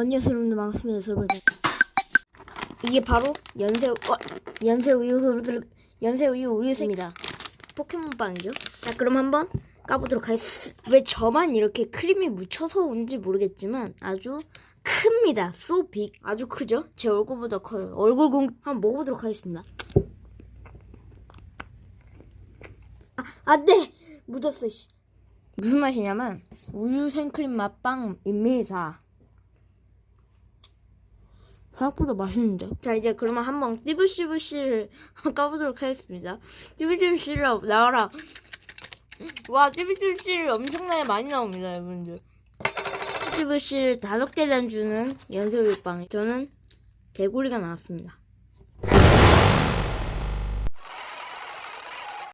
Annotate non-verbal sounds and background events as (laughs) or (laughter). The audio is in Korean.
안녕하세요 여러분들 반갑습니다 여러분 이게 바로 연새우 어, 연새우 우유 연새우 우유 우유새입니다. 포켓몬빵이죠? 자 그럼 한번 까보도록 하겠습니다. 왜 저만 이렇게 크림이 묻혀서 온지 모르겠지만 아주 큽니다. So big. 아주 크죠? 제 얼굴보다 커요. 얼굴 공 한번 먹어보도록 하겠습니다. 아 안돼 묻었어 씨. 무슨 맛이냐면 우유 생크림 맛빵입니다 생각보다 맛있는데? 자 이제 그러면 한번 띠부씨부씨를 (laughs) 까보도록 하겠습니다. 띠부씨부씨를 나와라. 와 띠부씨부씨를 엄청나게 많이 나옵니다 여러분들. 띠부씨를 다섯 개 단주는 연소율빵 저는 개구리가 나왔습니다